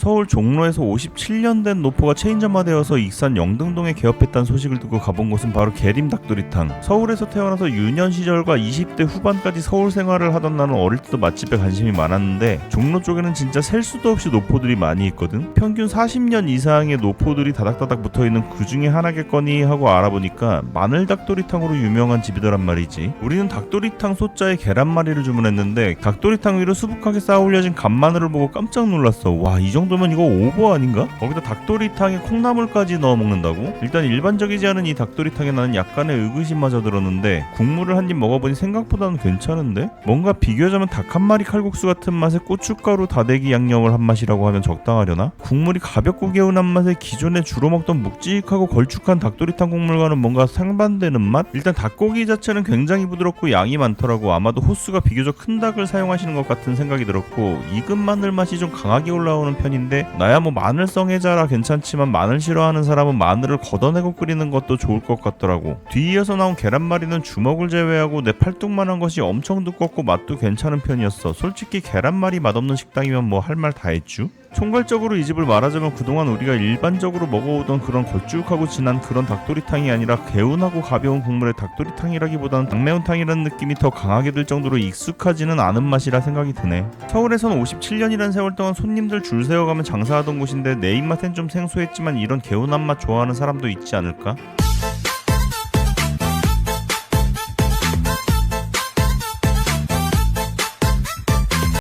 서울 종로에서 57년 된 노포가 체인점화되어서 익산 영등동에 개업했다는 소식을 듣고 가본 곳은 바로 계림 닭도리탕. 서울에서 태어나서 유년 시절과 20대 후반까지 서울 생활을 하던 나는 어릴 때도 맛집에 관심이 많았는데 종로 쪽에는 진짜 셀 수도 없이 노포들이 많이 있거든. 평균 40년 이상의 노포들이 다닥다닥 붙어 있는 그 중에 하나겠거니 하고 알아보니까 마늘 닭도리탕으로 유명한 집이더란 말이지. 우리는 닭도리탕 소자에 계란말이를 주문했는데 닭도리탕 위로 수북하게 쌓아 올려진 간마늘을 보고 깜짝 놀랐어. 와, 이 정도 면 이거 오버 아닌가? 거기다 닭도리탕에 콩나물까지 넣어 먹는다고? 일단 일반적이지 않은 이 닭도리탕에 나는 약간의 의구심마저 들었는데 국물을 한 입 먹어보니 생각보다는 괜찮은데? 뭔가 비교하자면 닭 한 마리 칼국수 같은 맛에 고춧가루 다대기 양념을 한 맛이라고 하면 적당하려나? 국물이 가볍고 개운한 맛에 기존에 주로 먹던 묵직하고 걸쭉한 닭도리탕 국물과는 뭔가 상반되는 맛? 일단 닭고기 자체는 굉장히 부드럽고 양이 많더라고 아마도 호수가 비교적 큰 닭을 사용하시는 것 같은 생각이 들었고 익은 마늘 맛이 좀 강하게 올라오는 편인 데 나야 뭐 마늘성 해자라 괜찮지만 마늘 싫어하는 사람은 마늘을 걷어내고 끓이는 것도 좋을 것 같더라고. 뒤이어서 나온 계란말이는 주먹을 제외하고 내 팔뚝만한 것이 엄청 두껍고 맛도 괜찮은 편이었어. 솔직히 계란말이 맛없는 식당이면 뭐 할 말 다 했쥬 총괄적으로 이 집을 말하자면 그동안 우리가 일반적으로 먹어오던 그런 걸쭉하고 진한 그런 닭도리탕이 아니라 개운하고 가벼운 국물의 닭도리탕이라기보다는 닭매운탕이라는 느낌이 더 강하게 들 정도로 익숙하지는 않은 맛이라 생각이 드네. 서울에선 57년이라는 세월 동안 손님들 줄 세워가면 장사하던 곳인데 내 입맛엔 좀 생소했지만 이런 개운한 맛 좋아하는 사람도 있지 않을까?